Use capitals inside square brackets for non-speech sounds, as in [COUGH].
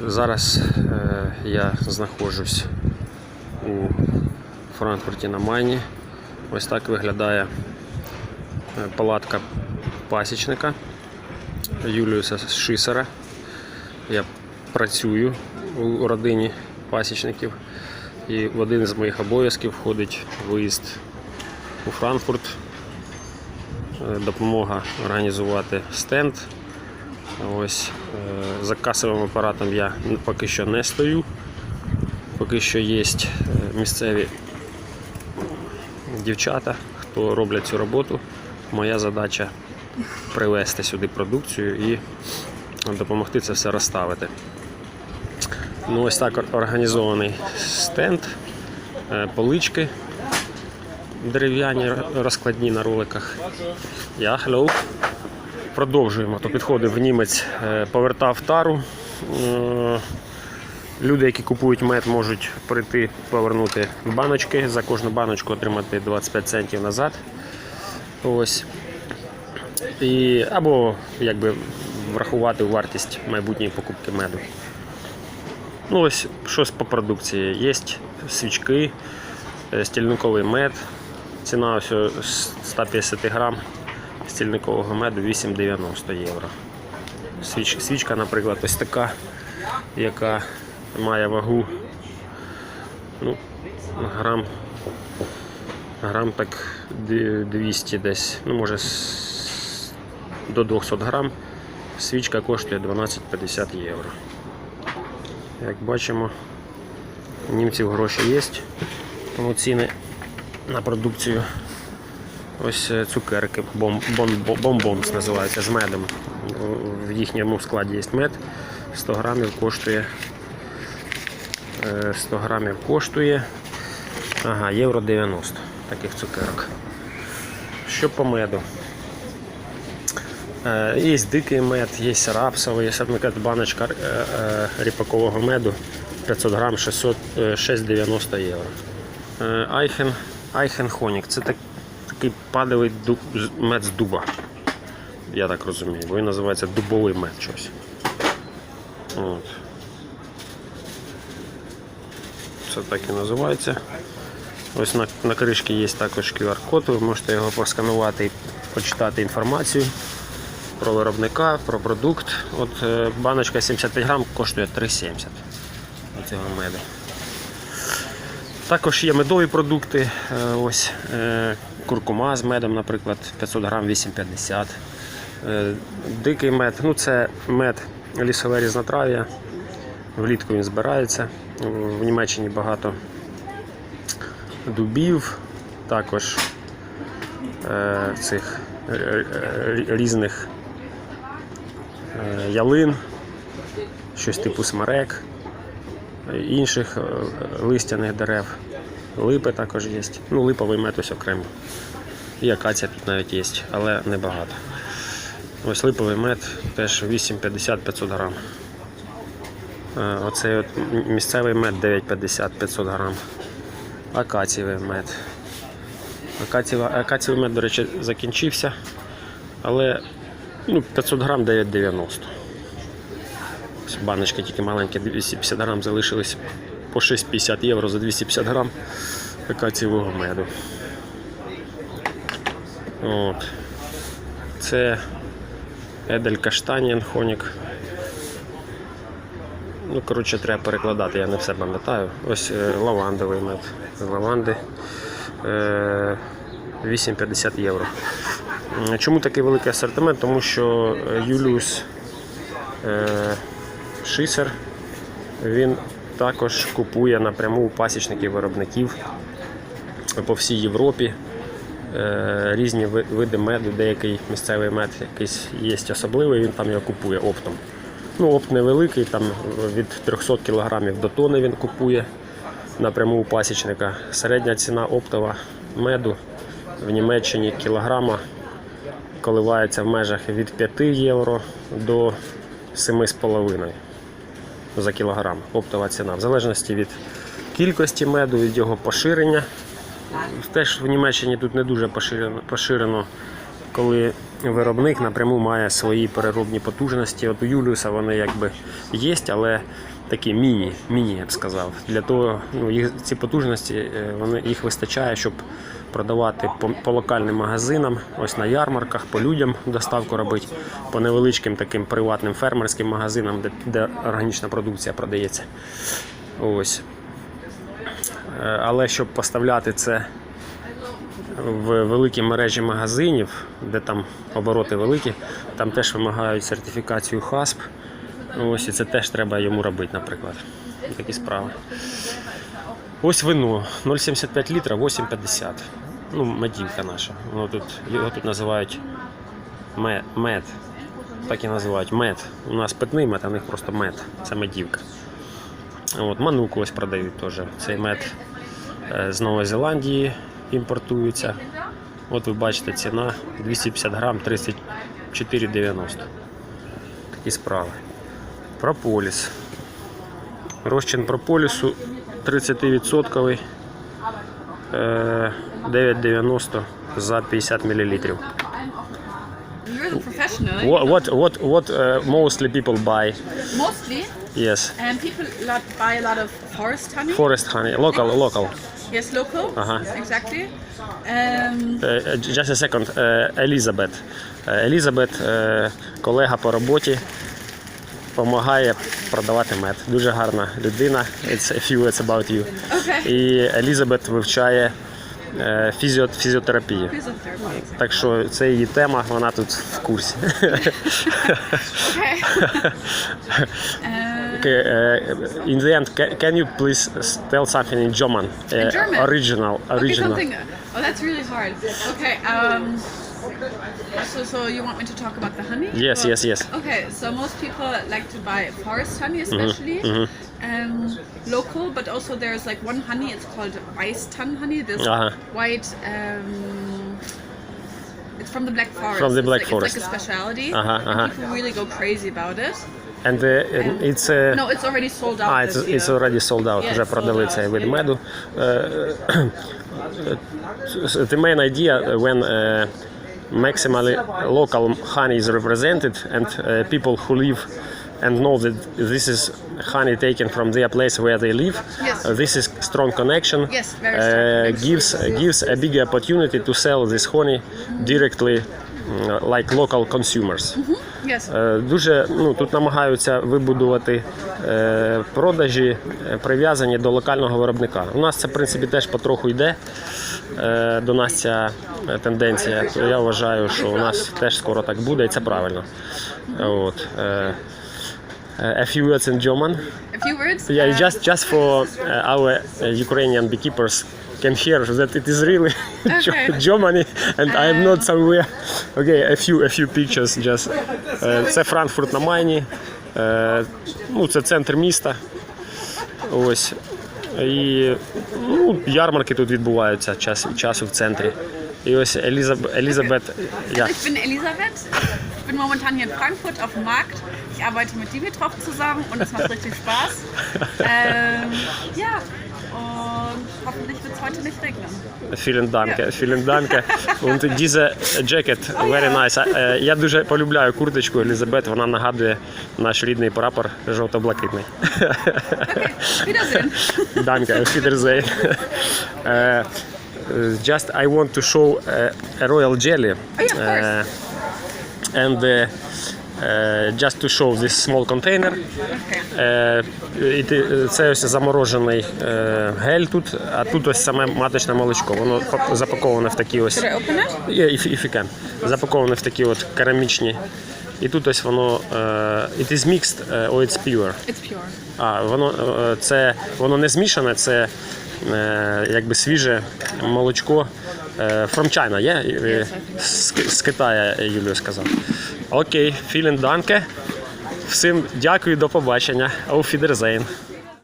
Зараз е, я знаходжусь у Франкфурті на Майні. Ось так виглядає е, палатка пасічника Юліуса Шисера. Я працюю у родині пасічників. І в один з моїх обов'язків входить виїзд у Франкфурт, е, допомога організувати стенд. Ось е, за касовим апаратом я поки що не стою. Поки що є місцеві дівчата, хто роблять цю роботу. Моя задача привезти сюди продукцію і допомогти це все розставити. Ну, ось так організований стенд, е, полички дерев'яні розкладні на роликах. Я hello. Продовжуємо. То підходив німець, е, повертав тару. Е, Люди, які купують мед, можуть прийти повернути баночки. За кожну баночку отримати 25 центів назад. Ось. І, або якби врахувати вартість майбутньої покупки меду. Ну ось щось по продукції. Є свічки, е, стільниковий мед. Ціна ось е, з 150 грам стільникового меду 8,90 євро. Свіч, свічка, наприклад, ось така, яка має вагу ну, грам, грам так 200 десь, ну може до 200 грам. Свічка коштує 12,50 євро. Як бачимо, у німців гроші є, тому ціни на продукцію. Ось е, цукерки, бом, бом, називаються з медом. В їхньому складі є мед. 100 грамів коштує. е, 100 грамів коштує. Ага, євро 90 таких цукерок. Що по меду? Е, Є дикий мед, є рапсовий, є, баночка е, е, ріпакового меду 500 грам 600, е, 6,90 євро. Е, Айхен, Айхен Хонік. Це так, такий падовий ду- з- мед з дуба. Я так розумію, бо він називається дубовий мед щось. От. Це так і називається. Ось на, на кришці є також QR-код, ви можете його просканувати і почитати інформацію про виробника, про продукт. От е, баночка 75 грам коштує 3,70 цього меду. Також є медові продукти. е, Ось е, куркума з медом, наприклад, 500 грам 8,50. Е, Дикий мед, ну це мед лісове різнотрав'я. Влітку він збирається. В Німеччині багато дубів, також цих різних ялин, щось типу смерек, е, інших е, листяних дерев. Липи також є. Ну, липовий мед ось окремо. І акація тут навіть є, але небагато. Ось липовий мед теж 8,50-500 грам. Е, Оцей от місцевий мед 9,50 500 грам. Акацієвий мед. Акацієва- Акацієвий мед, до речі, закінчився. Але ну, 500 грам 9,90. Баночки тільки маленькі, 250 грам залишились по 6,50 євро за 250 грам акацієвого меду. От. Це Едель Каштанін Хонік. Ну, коротше, треба перекладати, я не все пам'ятаю. Ось е, лавандовий мед. Лаванди е, 8,50 євро. Чому такий великий асортимент? Тому що е, Юліус е, Шисер він також купує напряму у пасічників виробників по всій Європі. Е, Різні види меду, деякий місцевий мед якийсь є особливий, він там його купує оптом. Ну, опт невеликий, там від 300 кг до тони він купує напряму у пасічника. Середня ціна оптова меду в Німеччині кілограма коливається в межах від 5 євро до 7,5 за кілограм. Оптова ціна. В залежності від кількості меду, від його поширення. Теж в Німеччині тут не дуже поширено, поширено коли виробник напряму має свої переробні потужності. От у Юліуса вони якби є, але такі міні, міні, я б сказав. Для того, ну, їх, ці потужності е, вони, їх вистачає, щоб продавати по, по локальним магазинам, ось на ярмарках, по людям доставку робити, по невеличким таким приватним фермерським магазинам, де, де органічна продукція продається. Ось. Е, Але щоб поставляти це в великі мережі магазинів, де там обороти великі, там теж вимагають сертифікацію ХАСП. Ось і це теж треба йому робити, наприклад. Такі справи. Ось вино 0,75 літра, 8,50. Ну, медівка наша. Воно тут, його тут називають мед. Так і називають мед. У нас питний мед, а в них просто мед. Це медівка. От, мануку ось продають теж. Цей мед е, з Нової Зеландії імпортується. От ви бачите, ціна 250 грам 34,90. Такі справи. Прополіс. Розчин прополісу 30% е, 9,90 за 50 мл. You're the professional. What, what, what, what uh, mostly people buy? Mostly, Yes. and people lot, buy a lot of forest honey. Forest honey. Local, local. yes, local. Uh-huh. Exactly. Um, Uh, just a second. Uh, Елізабет. Uh, Елізабет, uh, колега по роботі, допомагає продавати мед. Дуже гарна людина. It's a few words about you. Okay. І Елізабет вивчає е, фізіо, фізіотерапію. Так що це її тема, вона тут в курсі. Okay. uh, Okay, uh, in the end, can, can you please tell something in German? Uh, In German? Original, original. okay, something. Oh, that's really hard. Okay. Um, so, so you want me to talk about the honey? Yes, Or- yes, yes. Okay, so most people like to buy forest honey, Mm-hmm, especially um, local, but also there's like one honey. It's called Weißtann honey. This Uh-huh. white. Um, it's from the Black Forest. From the It's Black like, Forest. It's like a specialty. Uh-huh, and uh-huh. People really go crazy about it. And uh, it's uh, No, it's already sold out. Ah, it's, this it's year. already sold out. Yeah, Вже it's продали sold цей out, вид yeah. меду. Uh, the [COUGHS] main idea when uh, maximally local honey is represented and uh, people who live and know that this is honey taken from their place where they live. Yes. uh, this is strong connection. Yes, very strong uh, gives gives a big opportunity to sell this honey directly, mm, like local consumers. Mm -hmm. Yes. Е, Дуже ну, тут намагаються вибудувати е, продажі, е, прив'язані до локального виробника. У нас це в принципі теж потроху йде е, до нас ця е, тенденція. То я вважаю, що у нас теж скоро так буде, і це правильно. От. е, е, A few words in German. A few words. Yeah, Uh, just just for uh, our uh, Ukrainian beekeepers can hear that it is really Okay. Germany and I am not somewhere. Okay, a few a few pictures just. Е, Це Франкфурт на Майні. Е, Ну, це центр міста. Ось. І ну, ярмарки тут відбуваються час, часу в центрі. І ось Елізаб... Елізабет. Я. Ich bin Elisabeth. Ich bin momentan hier in Frankfurt auf dem Markt. Ich arbeite mit Dimitrov zusammen und es macht richtig Spaß. [LAUGHS] Ähm, ja, und hoffentlich wird es heute nicht regnen. Vielen Dank, vielen Dank. Und diese Jacket, very nice. Е, Я дуже полюбляю курточку Елізабет, вона нагадує наш рідний прапор жовто-блакитний. Okay, Wiedersehen. Danke, auf Wiedersehen. Uh, just I want to show uh, a royal jelly. Oh, yeah, of course. Uh, and uh, uh, just to show this small container. Е, Це ось заморожений е, гель тут, а тут ось саме маточне молочко. Воно запаковане в такі ось if, if you can. Запаковане в такі от керамічні. І тут ось воно е, it is mixed е, or it's pure. It's pure. А воно е, це воно не змішане, це е, якби свіже молочко е, from China, yeah? Е, З, з Китаю Юлію сказав. Окей, vielen Dank. Всім дякую, до побачення. Auf Wiedersehen.